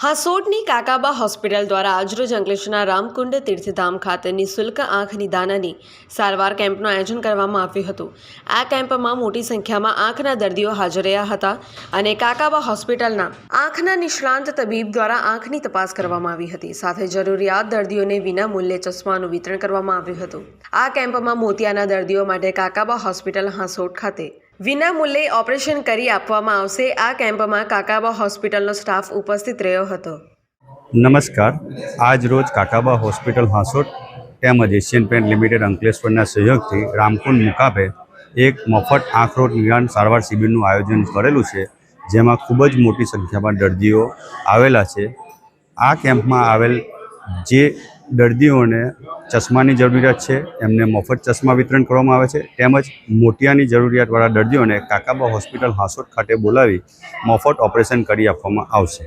હાસોટની Kakaba hospital દ્વારા આજરોજ અંકલેશ્વરના રામકુંડ તીર્થધામ ખાતે નિઃશુલ્ક આંખ નિદાનની સારવાર કેમ્પનું આયોજન કરવામાં આવ્યું હતું. આ કેમ્પમાં મોટી સંખ્યામાં આંખના દર્દીઓ હાજર રહ્યા હતા અને કાકાબા હોસ્પિટલના આંખના નિષ્ણાંત તબીબ દ્વારા આંખની તપાસ કરવામાં આવી હતી. સાથે જરૂરિયાત દર્દીઓને વિના મૂલ્યે ચશ્માનું વિતરણ કરવામાં આવ્યું હતું. આ કેમ્પમાં મોતિયાના દર્દીઓ માટે કાકાબા હોસ્પિટલ હાંસોડ ખાતે વિના મૂલ્યે ઓપરેશન કરી આપવામાં આવશે. આ કેમ્પમાં કાકાબા હોસ્પિટલનો સ્ટાફ ઉપસ્થિત રહ્યો હતો. નમસ્કાર. આજ રોજ કાકાબા હોસ્પિટલ હાંસોટ તેમજ એશિયન પેન્ટ લિમિટેડ અંકલેશ્વરના સહયોગથી રામકુંડ મુકાબે એક મફત આંખરોટ નિદાન સારવાર શિબિરનું આયોજન કરેલું છે, જેમાં ખૂબ જ મોટી સંખ્યામાં દર્દીઓ આવેલા છે. આ કેમ્પમાં આવેલ જે દર્દીઓને ચશ્માની જરૂરિયાત છે, એમને મફત ચશ્મા વિતરણ કરવામાં આવે છે, તેમજ મોતિયાની જરૂરિયાતવાળા દર્દીઓને કાકાબા હોસ્પિટલ હાંસોટ ખાતે બોલાવી મફત ઓપરેશન કરી આપવામાં આવશે.